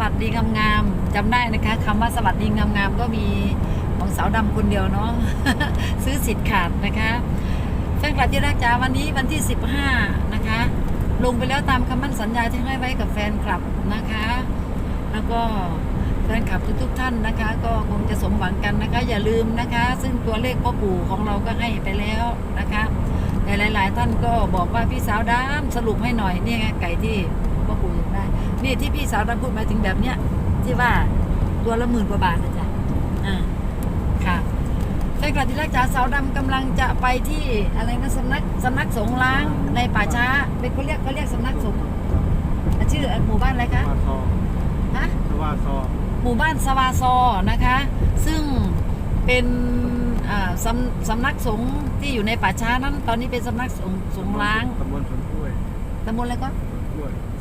วัสดีงามๆจำได้นะคะคำว่าสวัสดีงามๆก็มีของสาวดำคนเดียวเนาะซื้อสิทธิ์ขาดนะคะแฟนคลับที่รักจ๋าวันนี้วันที่ 15 นะคะ ลงไปแล้วตามคำมั่นสัญญาที่ให้ไว้กับแฟนคลับนะคะ แล้วก็แฟนคลับทุกๆท่านนะคะ ก็คงจะสมหวังกันนะคะ อย่าลืมนะคะ ซึ่งตัวเลขพ่อปู่ของเราก็ให้ไปแล้วนะคะแต่หลาย ๆ ท่านก็บอกว่าพี่สาวดำสรุปให้หน่อยนี่ไงไก่ที่ นี่ที่พี่สาวดำพูดมาถึงแบบเนี้ยที่ว่าตัวละหมื่นกว่าบาทนะจ๊ะอ่าค่ะแฟนคลับที่รักจ๋าสาวดำกำลังจะไปที่อะไรนะสำนักสำนักสงฆ์ล้างในป่าช้าเป็นเขาเรียกเขาเรียกสำนักสงฆ์ชื่อหมู่บ้านอะไรคะวาซอฮะสวาซอหมู่บ้านสวาซอนะคะ ซึ่งเป็นอ่าสำสำนักสงฆ์ที่อยู่ในป่าช้านั้น ตอนนี้เป็นสำนักสงฆ์สงฆ์ล้างตำบลสวนกล้วยตำบลอะไรก็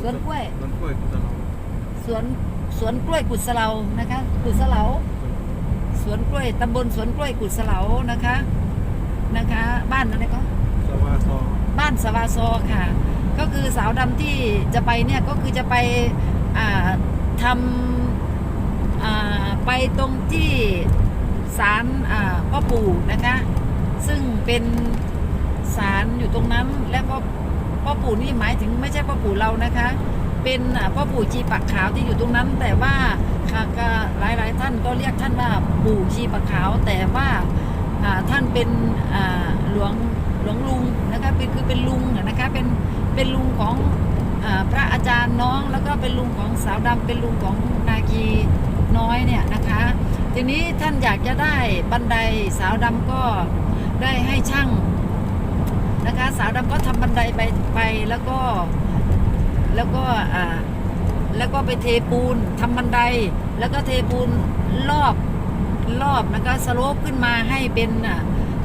สวนกล้วยสวนกล้วย สวนกล้วยกุตลองสวนสวนกล้วยกุดสะเหลานะคะ กุดสะเหลาสวนกล้วยตำบลสวนกล้วยกุดสะเหลานะคะนะคะ บ้านอะไรก็สวาซอบ้านสวาซอค่ะ ก็คือสาวดำที่จะไปเนี่ยก็คือจะไปอ่าทำอ่าไปตรงที่ศาลอ่าพ่อปู่นะคะ ซึ่งเป็นศาลอยู่ตรงนั้นและพ่อ พ่อปู่นี่หมายถึงไม่ใช่พ่อปู่เรานะคะ เป็นอ่าพ่อปู่ชีปักขาวที่อยู่ตรงนั้น แต่ว่าค่ะก็หลายๆท่านก็เรียกท่านว่าปู่ชีปักขาว แต่ว่าท่านเป็นหลวงหลวงลุงนะคะเป็นคือเป็นลุงนะคะเป็นเป็นลุงของอพระอาจารย์น้องแล้วก็เป็นลุงของสาวดำเป็นลุงของนาคีน้อยเนี่ยนะคะ ทีนี้ท่านอยากจะได้บันไดสาวดำก็ได้ให้ช่าง นะคะ สาวดำก็ทำบันไดไปไปแล้วก็แล้วก็อ่าแล้วก็ไปเทปูนทำบันได แล้วก็เทปูนรอบรอบนะคะสโลปขึ้นมาให้เป็นอะ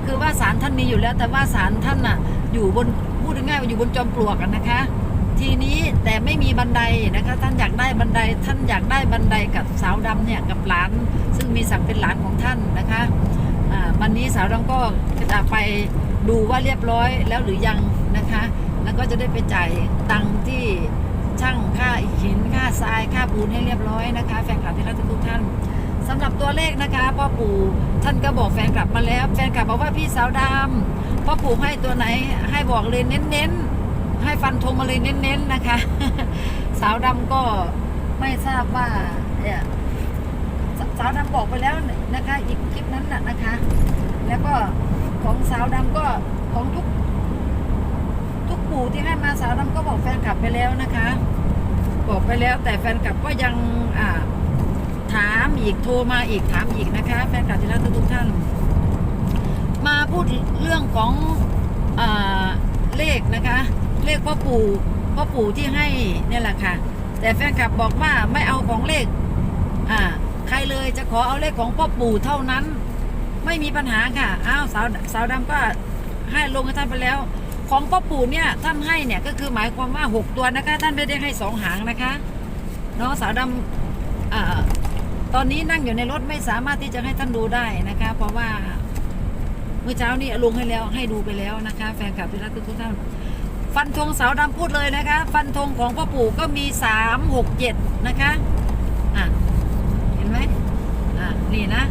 คือว่าสารท่านมีอยู่แล้ว แต่ว่าสารท่านน่ะอยู่บนพูดง่ายๆว่าอยู่บนจอมปลวกนะคะ ทีนี้แต่ไม่มีบันไดนะคะ ท่านอยากได้บันได ท่านอยากได้บันไดกับสาวดำเนี่ยกับหลาน ซึ่งมีศักดิ์เป็นหลานของท่านนะคะอ่าวันนี้สาวดำก็จะไป ดูว่าเรียบร้อยแล้วหรือยังนะคะ แล้วก็จะได้ไปจ่ายตังค์ที่ช่างค่าหินค่าทรายค่าปูนให้เรียบร้อยนะคะแฟนคลับที่รักทุกท่านสำหรับตัวเลขนะคะพ่อปู่ท่านก็บอกแฟนคลับมาแล้ว แฟนคลับบอกว่าพี่สาวดำพ่อปู่ให้ตัวไหนให้บอกเลยเน้นๆ ให้ฟันธงมาเลยเน้นๆนะคะ สาวดำก็ไม่ทราบว่าเนี่ยสสาวดำบอกไปแล้วนะคะอีกคลิปนั้นน่ะนะคะ แล้วก็ ของสาวดำก็ของทุก ทุกปู่ที่ให้มาสาวดำก็บอกแฟนคลับไปแล้วนะคะ บอกไปแล้วแต่แฟนคลับก็ยังอ่าถามอีกโทรมาอีกถามอีกนะคะ แฟนคลับที่รักทุกท่าน มาพูดเรื่องของอาเลขนะคะ เลขพ่อปู่พ่อปู่ที่ให้เนี่ยแหละค่ะ แต่แฟนคลับบอกว่าไม่เอาของเลข อ่า ใครเลยจะขอเอาเลขของพ่อปู่เท่านั้น ไม่มีปัญหาค่ะอ้าวสาวสาวดำก็ให้ลงให้ท่านไปแล้ว ของพ่อปู่เนี่ยท่านให้เนี่ยก็คือหมายความว่าหกตัวนะคะ ท่านไม่ได้ให้สองหางนะคะเนาะสาวดำอ่าตอนนี้นั่งอยู่ในรถไม่สามารถที่จะให้ท่านดูได้นะคะ เพราะว่าเมื่อเช้านี้ลงให้แล้วให้ดูไปแล้วนะคะ แฟนคลับที่รักทุกท่านฟันธงสาวดำพูดเลยนะคะ ฟันธงของพ่อปู่ก็มีสามหกเจ็ดนะคะอะเห็นไหมอะนี่นะ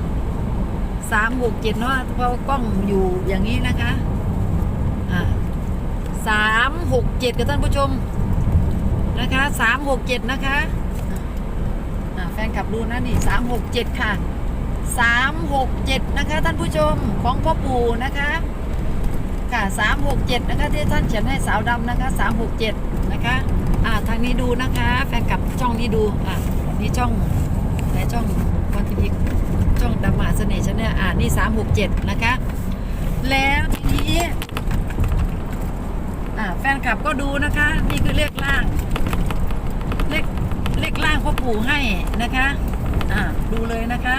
สามหกเจ็ดเนาะเพราะกล้องอยู่อย่างนี้นะคะอะสามหกเจ็ดกับท่านผู้ชมนะคะสามหกเจ็ดนะคะอะแฟนคลับดูนะนี่สามหกเจ็ดค่ะสามหกเจ็ดนะคะ ท่านผู้ชมของพ่อปู่นะคะค่ะสามหกเจ็ดนะคะที่ท่านเขียนให้สาวดำนะคะสามหกเจ็ดนะคะอ่าทางนี้ดูนะคะ แฟนกับช่องนี้ดูอ่านี่ช่องไหนช่องวันทีวีช่ องดำมาเสน่ห์ชาแนลอ่านี่สามหกเจ็ดนะคะ แล้วทีนี้อ่าแฟนคลับก็ดูนะคะ นี่คือเลขล่าง เลขเลขล่างพ่อปู่ให้นะคะอ่าดูเลยนะคะ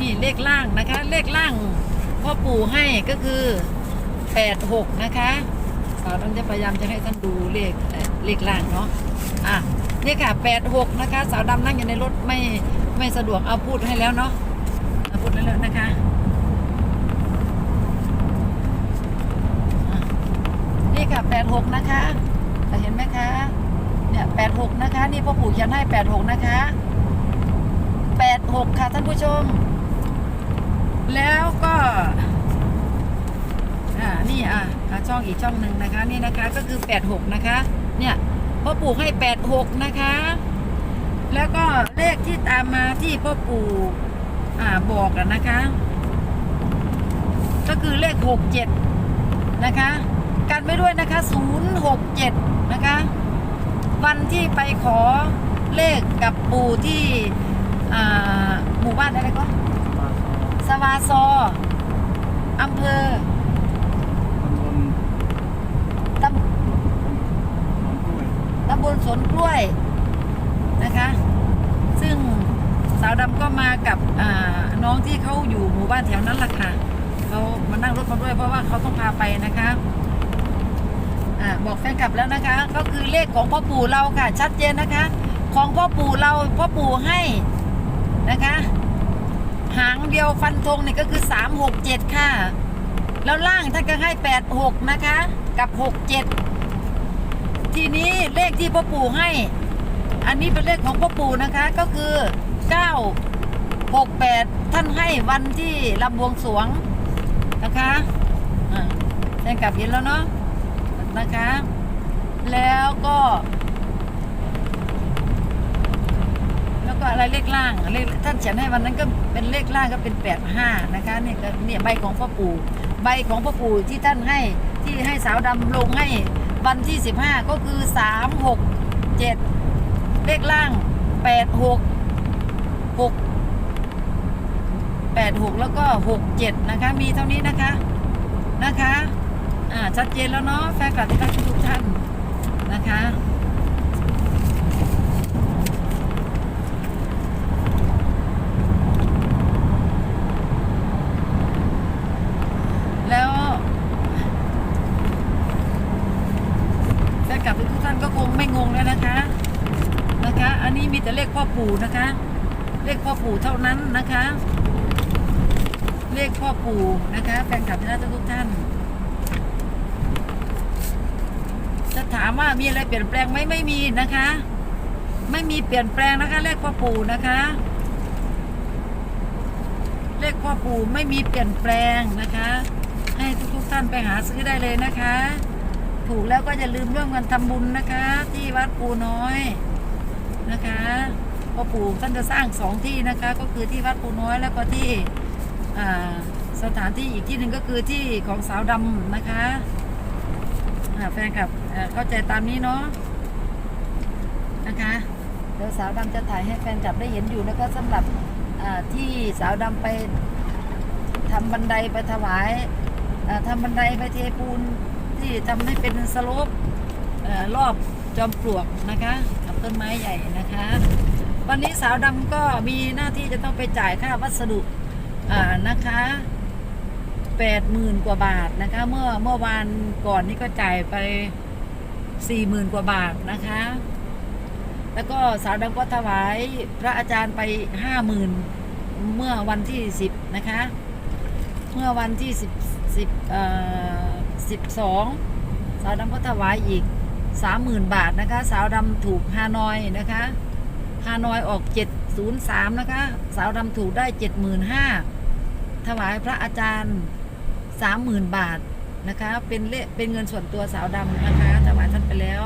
นี่เลขล่างนะคะ เลขล่างพ่อปู่ให้ก็คือแปดหกนะคะสาวต้องจะพยายามจะให้ท่านดูเลขเลขล่างเนาะอะนี่ค่ะแปดหกนะคะ สาวดำนั่งอยู่ในรถไม่ ไม่สะดวกเอาพูดให้แล้วเนาะเอาพูดแล้วนะคะนี่ค่ะแปดหกนะคะเห็นไหมคะ เนี่ยแปดหกนะคะ นี่พ่อปู่เขียนให้แปดหกนะคะแปดหกค่ะท่านผู้ชม แล้วก็อ่านี่อะอะช่องอีกช่องหนึ่งนะคะ นี่นะคะก็คือแปดหกนะคะ เนี่ยพ่อปู่ให้แปดหกนะคะ แล้วก็เลขที่ตามมาที่พ่อปู่อ่าบอกอะนะคะ ก็คือเลขหกเจ็ดนะคะ กันไปด้วยนะคะศูนย์หกเจ็ดนะคะ วันที่ไปขอเลขกับปู่ที่อ่าหมู่บ้านอะไรก็สวาซออำเภอตำบลตำบลสวนกล้วยนะคะ สาวดำก็มากับน้องที่เขาอยู่หมู่บ้านแถวนั้นล่ะค่ะเขามานั่งรถมาด้วยเพราะว่าเขาต้องพาไปนะคะอบอกแฟนคลับแล้วนะคะ ก็คือเลขของพ่อปู่เราค่ะ ชัดเจนนะคะ ของพ่อปู่เราพ่อปู่ให้นะคะ หางเดียวฟันธงเนี่ยก็คือ3 6 7ค่ะ แล้วล่างท่านก็ให้8 6นะคะ กับ6 7ทีนี้เลขที่พ่อปู่ให้ อันนี้เป็นเลขของพ่อปู่นะคะก็คือ 9 6 8ท่านให้วันที่ลำบวงสวงนะคะอ่าแจ้งกลับเห็นแล้วเนาะนะคะ แล้วก็ แล้วก็อะไรเลขล่างเลขท่านเขียนให้วันนั้นก็เป็นเลขล่างก็เป็นแปดห้านะคะเนี่ยก็เนี่ยใบของพ่อปู่ใบของพ่อปู่ที่ท่านให้ที่ให้สาวดำลงให้วันที่สิบห้าก็คือสามหกเจ็ดเลขล่างแปดหก หกแปดหกแล้วก็หกเจ็ดนะคะ มีเท่านี้นะคะนะคะ อ่า ชัดเจนแล้วเนาะแฟนคลับที่รักทุกท่านนะคะแล้วแฟนคลับทุกท่านก็คงไม่งงแล้วนะคะ นะคะ อันนี้มีแต่เลขพ่อปู่นะคะ เลขพ่อปู่เท่านั้นนะคะ เลขพ่อปู่นะคะแฟนคลับที่รักทุกท่าน จะถามว่ามีอะไรเปลี่ยนแปลงไหมไม่มีนะคะ ไม่มีเปลี่ยนแปลงนะคะ เลขพ่อปู่นะคะ เลขพ่อปู่ไม่มีเปลี่ยนแปลงนะคะ ให้ทุกๆท่านไปหาซื้อได้เลยนะคะ ถูกแล้วก็อย่าลืมร่วมกันทำบุญนะคะ ที่วัดปูน้อยนะคะ พ่อปู่ท่านจะสร้างสองที่นะคะ ก็คือที่วัดปูน้อยแล้วก็ที่สถานที่อีกที่หนึ่งก็คือที่ของสาวดำนะคะแฟนคลับเข้าใจตามนี้เนาะนะคะเดี๋ยวสาวดำจะถ่ายให้แฟนคลับได้เห็นอยู่นะคะสำหรับที่สาวดำไปทำบันไดไปถวายทำบันไดไปเทปูนที่ทำให้เป็นสโลปเอ่รอบจอมปลวกนะคะกับต้นไม้ใหญ่นะคะ วันนี้สาวดำก็มีหน้าที่จะต้องไปจ่ายค่าวัสดุอ่านะคะแปดหมื่นกว่าบาทนะคะ เมื่อเมื่อวานก่อนนี้ก็จ่ายไปสี่หมื่นกว่าบาทนะคะ แล้วก็สาวดำก็ถวายพระอาจารย์ไปห้าหมื่นเมื่อวันที่สิบนะคะ เมื่อวันที่สิบสิบเอ่อสิบสองสาวดำก็ถวายอีกสามหมื่นบาทนะคะ สาวดำถูกฮานอยนะคะ ฮานอยออกเจ็ดศูนย์สามนะคะ สาวดำถูกได้เจ็ดหมื่นห้าถวายพระอาจารย์สามหมื่นบาทนะคะ เป็นเลเป็นเงินส่วนตัวสาวดำนะคะถวายท่านไปแล้ว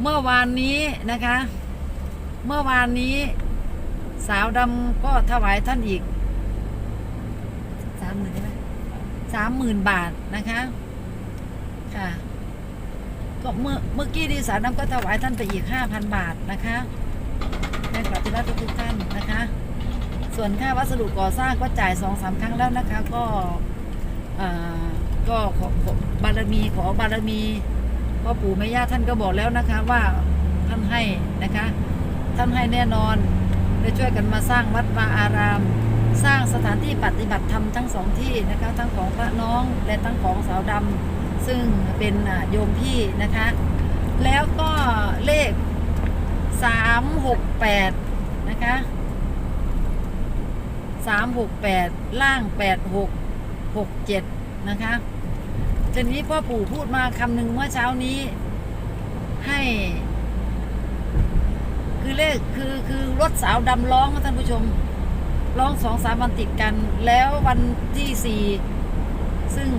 เมื่อวานนี้นะคะ เมื่อวานนี้สาวดำก็ถวายท่านอีกสามหมื่นใช่ไหมสามหมื่นบาทนะคะ ค่ะ ก็เมื่อเมื่อกี้ที่สาวดำก็ถวายท่านไปอีกห้าพันบาทนะคะแม่กราบที่รักทุกท่านนะคะ ส่วนค่าวัสดุก่อสร้างก็จ่ายสองสามครั้งแล้วนะคะ ก็อ่าก็ขอขอบารมีขอบารมีพ่อปู่แม่ย่าท่านก็บอกแล้วนะคะว่าท่านให้นะคะ ท่านให้แน่นอนได้ช่วยกันมาสร้างวัดวาอาราม สร้างสถานที่ปฏิบัติธรรมทั้งสองที่นะคะ ทั้งของพระน้องและทั้งของสาวดำ ซึ่งเป็นโยมพี่นะคะ แล้วก็เลขสามหกแปดนะคะสามหกแปดล่างแปดหกหกเจ็ดนะคะทีนี้พ่อปู่พูดมาคำหนึ่งเมื่อเช้านี้ให้ คือเลขคือคือรถสาวดำร้องนะท่านผู้ชมร้องสองสามวันติดกัน แล้ววันที่สี่ซึ่ง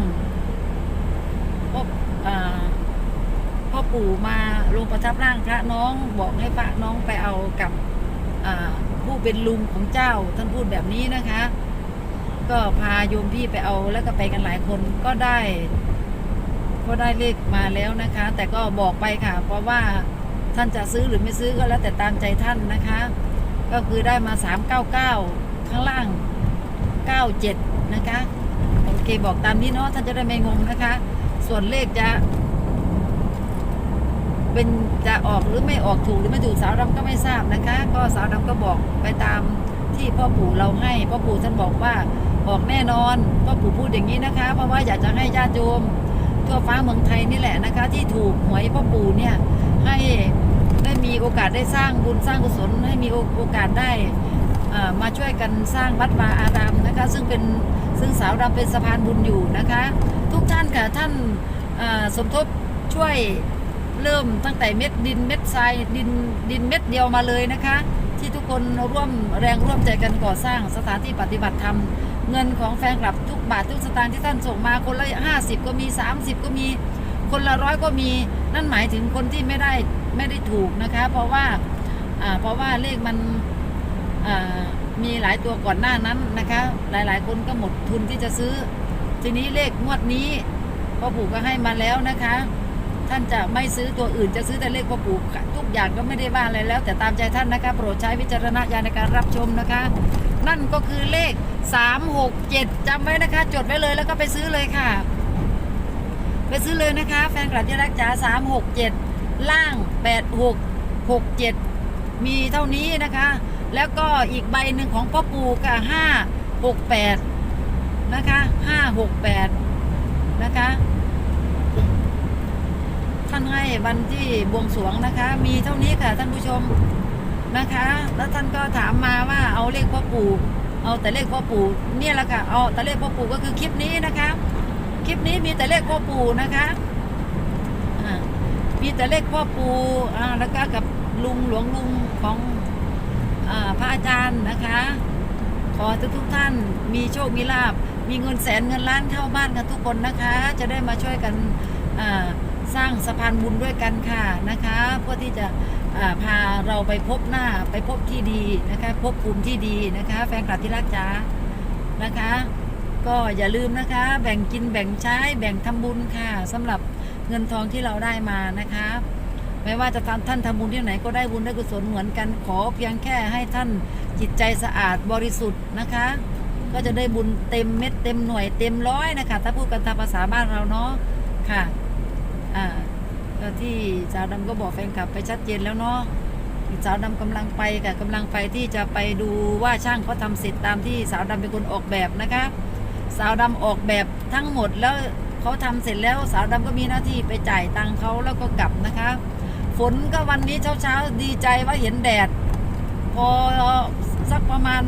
พ่ออ่าพ่อ ปู่มาลงประทับร่างพระน้องบอกให้พระน้องไปเอากับผู้เป็นลุงของเจ้า ท่านพูดแบบนี้นะคะ ก็พาโยมพี่ไปเอาแล้วก็ไปกันหลายคนก็ได้ ก็ได้เลขมาแล้วนะคะ แต่ก็บอกไปค่ะ เพราะว่าท่านจะซื้อหรือไม่ซื้อก็แล้วแต่ตามใจท่านนะคะ ก็คือได้มา 399 ข้างล่าง 97 นะคะโอเคบอกตามนี้เนาะท่านจะได้ไม่งงนะคะ ส่วนเลขจะ เป็นจะออกหรือไม่ออกถูกหรือไม่ถูกสาวดำก็ไม่ทราบนะคะ ก็สาวดำก็บอกไปตามที่พ่อปู่เราให้พ่อปู่ท่านบอกว่าออกแน่นอนพ่อปู่พูดอย่างนี้นะคะ เพราะว่าอยากจะให้ญาติโยมทั่วฟ้าเมืองไทยนี่แหละนะคะ ที่ถูกหวยพ่อปู่เนี่ยให้ได้มีโอกาสได้สร้างบุญสร้างกุศลให้มีโอกาสได้อ่ามาช่วยกันสร้างวัดวาอารามนะคะ ซึ่งเป็นซึ่งสาวดำเป็นสะพานบุญอยู่นะคะ ทุกท่านค่ะท่านสมทบช่วย เริ่มตั้งแต่เม็ดดินเม็ดทรายดินดินเม็ดเดียวมาเลยนะคะ ที่ทุกคนร่วมแรงร่วมใจกันก่อสร้างสถานที่ปฏิบัติธรรมเงินของแฟนคลับทุกบาททุกสตางค์ที่ท่านส่งมาคนละห้าสิบก็มีสามสิบก็มีคนละร้อยก็มีนั่นหมายถึงคนที่ไม่ได้ไม่ได้ถูกนะคะ เพราะว่าเพราะว่าเลขมันมีหลายตัวก่อนหน้านั้นนะคะ หลายๆ คนก็หมดทุนที่จะซื้อ ทีนี้เลขงวดนี้พ่อปู่ก็ให้มาแล้วนะคะ ท่านจะไม่ซื้อตัวอื่นจะซื้อแต่เลขพ่อปู่ทุกอย่างก็ไม่ได้ว่าอะไรแล้ว แต่ตามใจท่านนะคะโปรดใช้วิจารณญาณในการรับชมนะคะ นั่นก็คือเลข 3 6 7จำไว้นะคะ จดไว้เลยแล้วก็ไปซื้อเลยค่ะ ไปซื้อเลยนะคะ แฟนคลับที่รักจ๋า3 6 7 ล่าง 8 6 6 7 มีเท่านี้นะคะ แล้วก็อีกใบหนึ่งของพ่อปู่ค่ะ5 6 8 นะคะ 5 6 8 นะคะ ท่านให้วันที่บวงสรวงนะคะ มีเท่านี้ค่ะท่านผู้ชมนะคะ แล้วท่านก็ถามมาว่าเอาเลขพ่อปู่เอาแต่เลขพ่อปู่เนี่ยแหละค่ะเอาแต่เลขพ่อปู่ก็คือคลิปนี้นะคะ คลิปนี้มีแต่เลขพ่อปู่นะคะมีแต่เลขพ่อปู่อ่าแล้วก็กับลุงหลวงลุงของอาพระอาจารย์นะคะ ขอทุกทุกท่านมีโชคมีลาบมีเงินแสนเงินล้านเข้าบ้านกันทุกคนนะคะ จะได้มาช่วยกันอ่า สร้างสะพานบุญด้วยกันค่ะนะคะเพื่อที่จะพาเราไปพบหน้าไปพบที่ดีนะคะพบภูมิที่ดีนะคะ แฟนคลับที่รักจ๋านะคะ ก็อย่าลืมนะคะ แบ่งกินแบ่งใช้แบ่งทำบุญค่ะสำหรับเงินทองที่เราได้มานะคะไม่ว่าจะทำท่านทำบุญที่ไหนก็ได้บุญได้กุศลเหมือนกันขอเพียงแค่ให้ท่านจิตใจสะอาดบริสุทธิ์นะคะ ก็จะได้บุญเต็มเม็ดเต็มหน่วยเต็มร้อยนะคะ ถ้าพูดกันตามภาษาบ้านเราเนาะค่ะ อ่าที่สาวดำก็บอกแฟนคลับไปชัดเจนแล้วเนาะสาวดำกำลังไปค่ะกำลังไปที่จะไปดูว่าช่างเขาทำเสร็จตามที่สาวดำเป็นคนออกแบบนะคะ สาวดำออกแบบทั้งหมดแล้วเขาทำเสร็จแล้วสาวดำก็มีหน้าที่ไปจ่ายตังเขาแล้วก็กลับนะคะ ฝนก็วันนี้เช้าๆดีใจว่าเห็นแดด พอสักประมาณ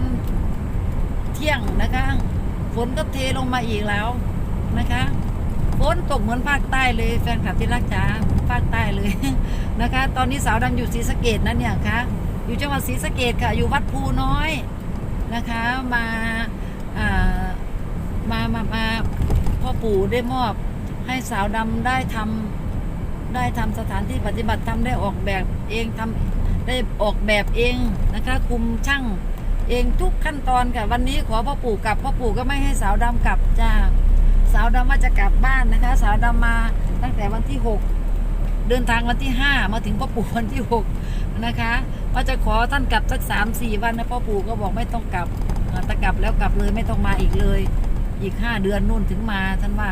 เที่ยงนะคะ ฝนก็เทลงมาอีกแล้วนะคะ นตกเหมือนภาคใต้เลย แฟนคลับที่รักจ๋าภาคใต้เลยนะคะ ตอนนี้สาวดำอยู่ศรีสะเกดนะเนี่ยคะอยู่จังหวัดศรีสะเกดค่ะ อยู่วัดภูน้อยนะคะมาอ่ามามามาพ่อปู่ได้มอบให้สาวดำได้ทำได้ทำสถานที่ปฏิบัติธรรมได้ออกแบบเองทำได้ออกแบบเองนะคะคุมช่างเองทุกขั้นตอนค่ะ วันนี้ขอพ่อปู่กลับพ่อปู่ก็ไม่ให้สาวดำกลับจ้า สาวดำว่าจะกลับบ้านนะคะ สาวดำมาตั้งแต่วันที่หกเดินทางวันที่ห้ามาถึงพ่อปู่วันที่หกนะคะว่าจะขอท่านกลับสักสามสี่วันนะพ่อปู่ก็บอกไม่ต้องกลับอ่าถ้ากลับแล้วกลับเลยไม่ต้องมาอีกเลย อีกห้าเดือนนู่นถึงมาท่านว่า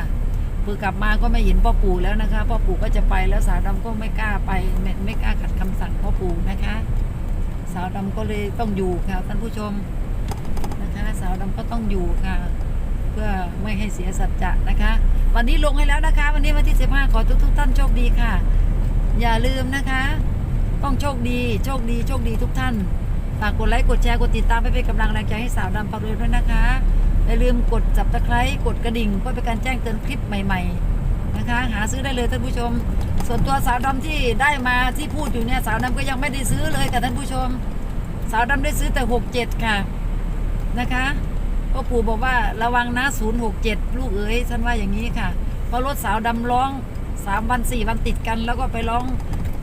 เพื่อกลับมาก็ไม่เห็นพ่อปู่แล้วนะคะพ่อปู่ก็จะไปแล้วสาวดำก็ไม่กล้าไปไม่ไม่กล้าขัดคำสั่งพ่อปู่นะคะ สาวดำก็เลยต้องอยู่ค่ะท่านผู้ชมนะคะ สาวดำก็ต้องอยู่ค่ะ เพื่อไม่ให้เสียสัจจะนะคะ วันนี้ลงให้แล้วนะคะ วันนี้วันที่ 15 ขอทุกทุกท่านโชคดีค่ะ อย่าลืมนะคะ ต้องโชคดีโชคดีโชคดีทุกท่านฝากกดไลค์กดแชร์กดติดตามไปเป็นกำลังแรงใจให้สาวดำปากเรือนด้วยนะคะอย่าลืมกดจับตะไคร้กดกระดิ่งเพื่อเป็นการแจ้งเตือนคลิปใหม่ๆนะคะ หาซื้อได้เลยท่านผู้ชม ส่วนตัวสาวดำที่ได้มาที่พูดอยู่เนี่ยสาวดำก็ยังไม่ได้ซื้อเลยค่ะท่านผู้ชม สาวดำได้ซื้อแต่หกเจ็ดค่ะนะคะ พ่อปู่บอกว่าระวังนะศูนย์หกเจ็ดลูกเอ๋ยท่านว่าอย่างนี้ค่ะ เพราะรถสาวดำร้องสามวันสี่วันติดกัน แล้วก็ไปร้อง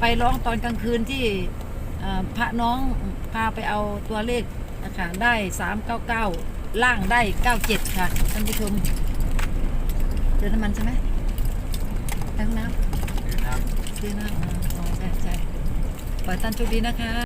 ไปร้องตอนกลางคืนที่เอ่อพระน้องพาไปเอาตัวเลขนะคะได้สามเก้าเก้าล่างได้เก้าเจ็ดค่ะท่านผู้ชมเจอน้ำมันใช่ไหมตั้งน้ำนะครับซื้อน้ำอ๋อใช่ใช่ปล่อยตันโชคดีนะคะ